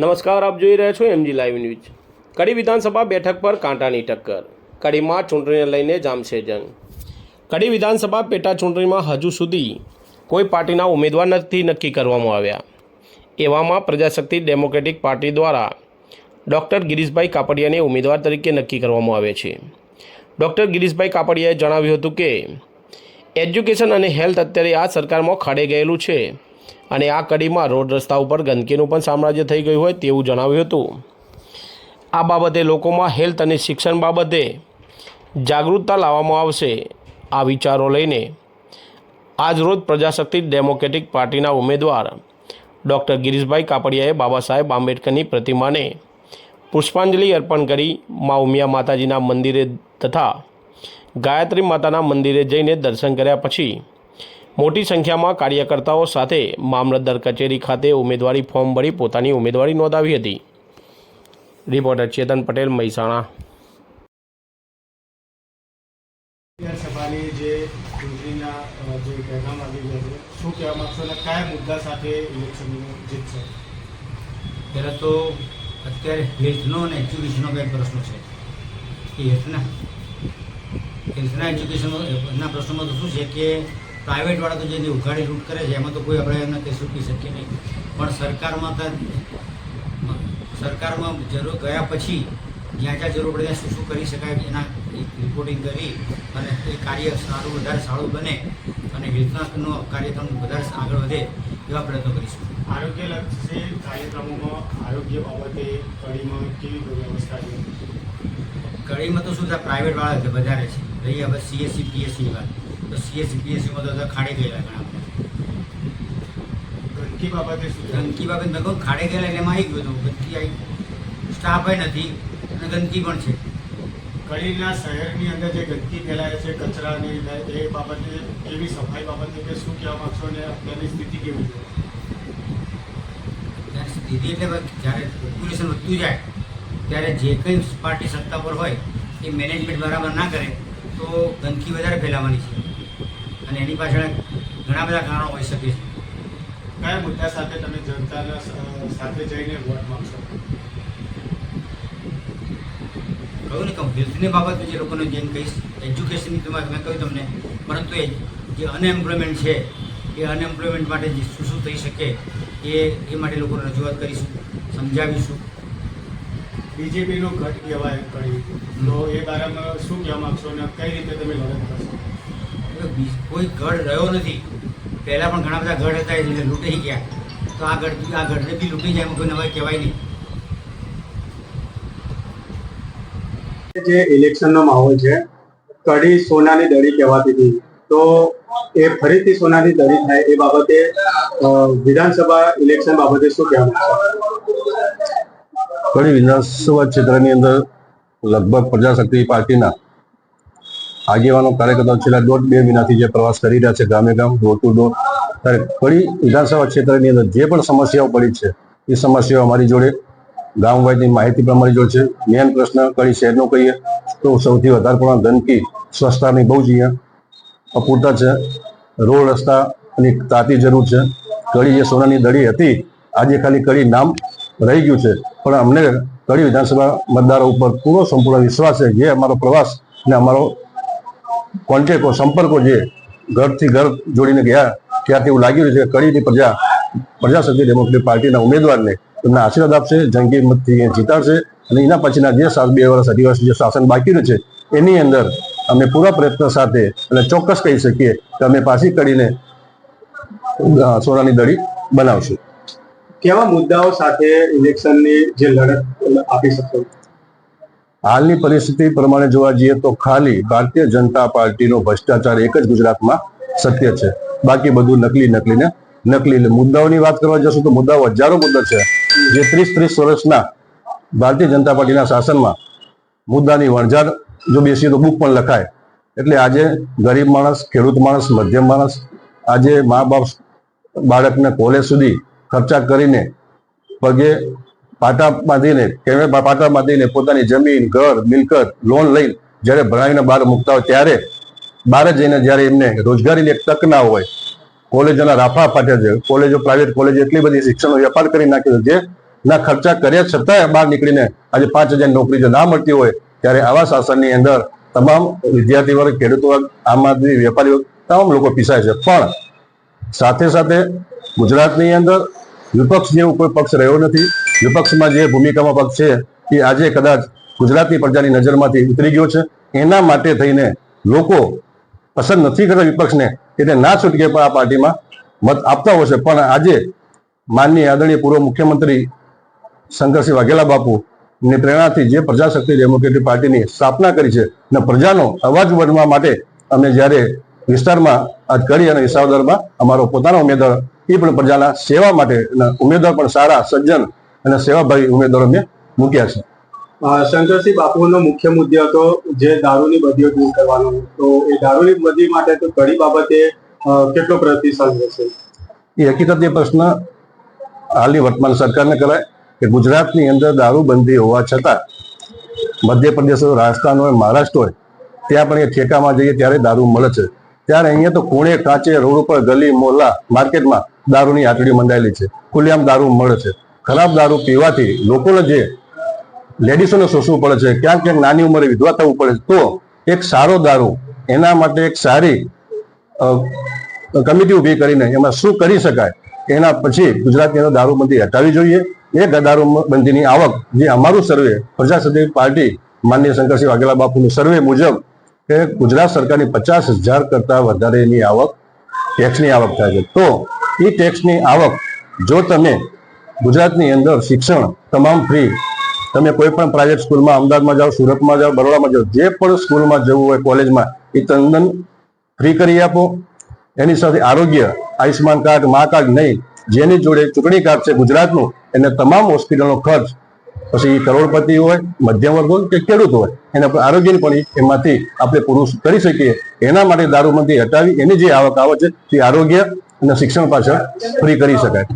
નમસ્કાર, આપ જોઈ રહ્યા છો એમજી લાઈવ ન્યૂઝ કડી વિધાનસભા બેઠક પર કાંટાની ટક્કર. કડીમાં ચૂંટણીને લઈને જામશે જંગ કડી વિધાનસભા પેટા ચૂંટણીમાં હજુ સુધી કોઈ પાર્ટીના ઉમેદવાર નથી નક્કી કરવામાં આવ્યા. એવામાં પ્રજાશક્તિ ડેમોક્રેટિક પાર્ટી દ્વારા ડૉક્ટર ગિરીશભાઈ કાપડિયાને ઉમેદવાર તરીકે નક્કી કરવામાં આવે છે. ડૉક્ટર ગિરીશભાઈ કાપડિયાએ જણાવ્યું હતું કે, એજ્યુકેશન અને હેલ્થ અત્યારે આ સરકારમાં ખાડે ગયેલું છે. અને આ કડીમાં રોડ રસ્તા ઉપર ગંદકીનું પણ સામ્રાજ્ય થઈ ગયું હોય તેવું જણાવ્યું હતું. આ બાબતે લોકોમાં હેલ્થ અને શિક્ષણ બાબતે જાગૃતતા લાવવામાં આવશે, આ વિચારો લઈને આજરોજ પ્રજાશક્તિ ડેમોક્રેટિક પાર્ટીના ઉમેદવાર ડૉક્ટર ગિરીશભાઈ કાપડિયાએ બાબા સાહેબ આંબેડકરની પ્રતિમાને પુષ્પાંજલિ અર્પણ કરી મા ઉમિયા માતાજીના મંદિરે તથા ગાયત્રી માતાના મંદિરે જઈને દર્શન કર્યા પછી મોટી સંખ્યામાં કાર્યકર્તાઓ સાથે મામલતદાર કચેરી ખાતે ઉમેદવારી ફોર્મ ભરી પોતાની ઉમેદવારી નોંધાવી હતી. રિપોર્ટર ચેતન પટેલ મહેસાણા. વિધાનસભાની જે ચૂંટણીના જે પહેગામ આવી ગયા છે શું કહેવા માંગશો અને કયા મુદ્દા સાથે ઇલેક્શન જીતશે પહેલાં તો અત્યારે હેલ્થનો અને એજ્યુકેશનનો કંઈક પ્રશ્ન છે. એ હેલ્થના હેલ્થના એજ્યુકેશનના પ્રશ્નમાં તો શું છે કે પ્રાઇવેટવાળા તો જે ઉઘાડી લૂંટ કરે છે એમાં તો કોઈ આપણે એમને કંઈ ચૂકી શકીએ નહીં. પણ સરકારમાં તો સરકારમાં જરૂર ગયા પછી જ્યાં જ્યાં જરૂર પડે ત્યાં શું શું કરી શકાય એના રિપોર્ટિંગ કરી અને એ કાર્ય સારું વધારે સારું બને અને હેલ્થનો કાર્યક્રમ વધારે આગળ વધે એવા પ્રયત્નો કરીશું. આરોગ્યલક્ષી કાર્યક્રમોમાં આરોગ્ય બાબતે કડીમાં કેવી વ્યવસ્થા છે? કડીમાં તો શું થાય પ્રાઇવેટવાળા છે વધારે છે. રહી હવે સીએસસી પીએસસીની વાત તો સીએસસી પીએસસીમાં તો ખાડે ગયેલા ઘણા ગંદકી બાબતે શું બાબતે ગંદકી બાબત મેં કહું ખાડે ગયેલા એટલે એમાં આવી ગયો હતો. ગંદકી આવી સ્ટાફ નથી અને ગંદકી પણ છે. કડીના શહેરની અંદર જે ગંદકી ફેલાય છે કચરાની એ બાબતે એવી સફાઈ બાબતે કે શું કહેવા માગશો અને અત્યારની સ્થિતિ કેવી છે? સ્થિતિ એટલે જ્યારે પોપ્યુલેશન વધતું જાય ત્યારે જે કંઈ પાર્ટી સત્તા પર હોય એ મેનેજમેન્ટ બરાબર ના કરે તો ગંદકી વધારે ફેલાવાની છે. અને એની પાછળ ઘણા બધા કારણો હોઈ શકે છે. કયા મુદ્દા સાથે તમે જનતાના સાથે જઈને વોટ માંગશો? કહ્યું ને કે હેલ્થની બાબતે જે લોકોને જેમ કહીશ એજ્યુકેશનની તો મેં કહ્યું તમને પરંતુ એ જે અનએમ્પ્લોયમેન્ટ છે એ અનએમ્પ્લોયમેન્ટ માટે જે શું શું થઈ શકે એ એ માટે લોકોને રજૂઆત કરીશું સમજાવીશું. બીજેપીનો ઘટ કહેવાય કડી તો એ બારામાં શું કહેવા માગશો અને કઈ રીતે તમે લડત કરશો? કોઈ ગઢ રહ્યો નથી. પહેલાં પણ ઘણા બધા ગઢ હતા એટલે લૂંટાઈ ગયા. તો આ ગઢ આ ગઢને બી લૂંટી જાય કોઈ નવાય કહેવાય નહીં. જે ઇલેક્શનનો માહોલ છે કડી સોનાની દડી કહેવાતી હતી. તો એ ફરીથી સોનાની દડી થાય એ બાબતે વિધાનસભા ઇલેક્શન બાબતે શું કહેવા કડી વિધાનસભા ક્ષેત્રની અંદર લગભગ પ્રજાશક્તિ પાર્ટીના આગેવાનો, કાર્યકર્તાઓ છેલ્લા દોઢ બે મહિનાથી જે પ્રવાસ કરી રહ્યા છે ગામે ગામ ડોર ટુ ડોર ત્યારે કડી વિધાનસભા ક્ષેત્રની અંદર જે પણ સમસ્યાઓ પડી છે, એ સમસ્યાઓ અમારી જોડે ગામવાઈની માહિતી પણ અમારી જોડે છે મેન પ્રશ્ન કડી શહેરનો કહીએ, તો સૌથી વધારે પણ ગંદકી સ્વચ્છતાની બહુ જ અપૂરતા છે. રોડ રસ્તા અને તાતી જરૂર છે. કડી જે સોનાની દડી હતી, આજે ખાલી કડી નામ રહી ગયું છે. પણ અમને કડી વિધાનસભા મતદારો ઉપર પૂરો સંપૂર્ણ વિશ્વાસ છે, જે અમારો પ્રવાસ અને અમારો કોન્ટેક્ટો, સંપર્કો જે ઘરથી ઘર જોડીને ગયા, ત્યારથી એવું લાગી રહ્યું છે કે કડીની પ્રજા પ્રજાશક્તિ ડેમોક્રેટિક પાર્ટીના ઉમેદવારને તમને આશીર્વાદ આપશે, જંગી મતથી જીતાડશે અને એના પછીના જે સાત બે વર્ષ અઢી વર્ષ જે શાસન બાકી રહ્યું છે, એની અંદર અમે પૂરા પ્રયત્ન સાથે અને ચોક્કસ કહી શકીએ કે અમે પાછી કડીને સોનાની દડી બનાવશું. કેવા મુદ્દાઓ સાથે ઇલેક્શનની જે લડત આપી શકશો હાલની પરિસ્થિતિ પ્રમાણે જોવા જઈએ તો ખાલી ભારતીય જનતા પાર્ટીનો ભ્રષ્ટાચાર એક જ ગુજરાતમાં સત્ય છે. બાકી બધું નકલી નકલી. ને નકલી મુદ્દાઓની વાત કરવા જશું તો મુદ્દાઓ હજારો મુદ્દા છે. જે ત્રીસ ત્રીસ વર્ષના ભારતીય જનતા પાર્ટીના શાસનમાં મુદ્દાની વણઝાર જો બેસીએ તો બુક પણ લખાય. એટલે આજે ગરીબ માણસ, ખેડૂત માણસ, મધ્યમ માણસ, આજે મા બાપ બાળકને કોલેજ સુધી ખર્ચા કરીને પગે પાટા બાંધીને કે પાટા બાંધીને પોતાની જમીન, ઘર, મિલકત લોન લઈને જ્યારે ભણાવીને બહાર મૂકતા હોય ત્યારે બહાર જઈને જ્યારે એમને રોજગારીની એક તક ના હોય કોલેજોના રાફા ફાટ્યા છે કોલેજો પ્રાઇવેટ કોલેજ એટલી બધી શિક્ષણનો વેપાર કરી નાખ્યો છે ના ખર્ચા કર્યા છતાંય બહાર નીકળીને આજે પાંચ હજાર નોકરી જો ના મળતી હોય, ત્યારે આવા શાસનની અંદર તમામ વિદ્યાર્થી વર્ગ ખેડૂતો વર્ગ આમ આદમી વેપારી તમામ લોકો પીસાય છે. પણ સાથે સાથે ગુજરાતની અંદર વિપક્ષ જેવું કોઈ પક્ષ રહ્યો નથી. વિપક્ષમાં જે ભૂમિકામાં પક્ષ છે એ આજે કદાચ ગુજરાતની પ્રજાની નજરમાંથી ઉતરી ગયો છે. એના માટે થઈને લોકો પસંદ નથી કરતા વિપક્ષને એટલે ના છૂટકે પણ આ પાર્ટીમાં મત આપતા હોય છે. પણ આજે માનનીય આદરણીય પૂર્વ મુખ્યમંત્રી શંકરસિંહ વાઘેલા બાપુ ની પ્રેરણાથી જે પ્રજાશક્તિ ડેમોક્રેટિક પાર્ટીની સ્થાપના કરી છે અને પ્રજાનો અવાજ બનવા માટે અમે જ્યારે વિસ્તારમાં આજ કરી અને વિસાવદરમાં અમારો પોતાનો ઉમેદવાર એ પણ પ્રજાના સેવા માટે ઉમેદવાર પણ સારા સજ્જન અને સેવાભાવી ઉમેદવારો મેં મૂક્યા છે. શંકરસિંહ બાપુનો મુખ્ય મુદ્દો હતો જે દારૂની બદીઓ દૂર કરવાનો. તો એ દારૂની બદી માટે તો કડી બાબતે કેટલો પ્રતિસાદ રહેશે એ હકીકત એ પ્રશ્ન હાલની વર્તમાન સરકારને કરાય કે ગુજરાતની અંદર દારૂબંધી હોવા છતાં મધ્યપ્રદેશ હોય રાજસ્થાન હોય મહારાષ્ટ્ર હોય ત્યાં પણ એ ઠેકામાં જઈએ ત્યારે દારૂ મળે છે. ત્યારે અહીંયા તો કોણે કાચે રોડ ઉપર ગલી મોહલ્લા માર્કેટમાં દારૂની આંટડીઓ મંડાયેલી છે. ખુલ્લેઆમ દારૂ મળે છે. ખરાબ દારૂ પીવાથી લોકોને જે લેડીઝોને શોષવું પડે છે, ક્યાંક ક્યાંક નાની ઉંમરે વિધવા થવું પડે તો એક સારો દારૂ એના માટે એક સારી કમિટી ઊભી કરીને એમાં શું કરી શકાય એના પછી ગુજરાતની અંદર દારૂબંધી હટાવી જોઈએ. એ દારૂબંધીની આવક જે અમારું સર્વે, પ્રજાસત્તાક પાર્ટી માનનીય શંકરસિંહ વાઘેલા બાપુનું સર્વે મુજબ કે ગુજરાત સરકારની પચાસ હજાર કરતા વધારેની આવક ટેક્સની આવક થાય છે. તો એ ટેક્સની આવક, જો તમે ગુજરાતની અંદર શિક્ષણ તમામ ફ્રી તમે કોઈ પણ પ્રાઇવેટ સ્કૂલમાં અમદાવાદમાં જાઓ, સુરતમાં જાઓ, બરોડામાં જાઓ, જે પણ સ્કૂલમાં જવું હોય કોલેજમાં એ તંદન ફ્રી કરી આપો. એની સાથે આરોગ્ય, આયુષ્યમાન કાર્ડ, મા કાર્ડ નહીં, જેની જોડે ચૂંટણી કાર્ડ છે ગુજરાતનું, એને તમામ હોસ્પિટલનો ખર્ચ, પછી ઈ કરોડપતિ હોય, મધ્યમ વર્ગ હોય કે ખેડૂત હોય, એને આપણે આરોગ્યની પણ એમાંથી આપણે પૂરું કરી શકીએ. એના માટે દારૂબંધી હટાવી, એની જે આવક આવે છે, તે આરોગ્ય અને શિક્ષણ પાછળ ફ્રી કરી શકાય.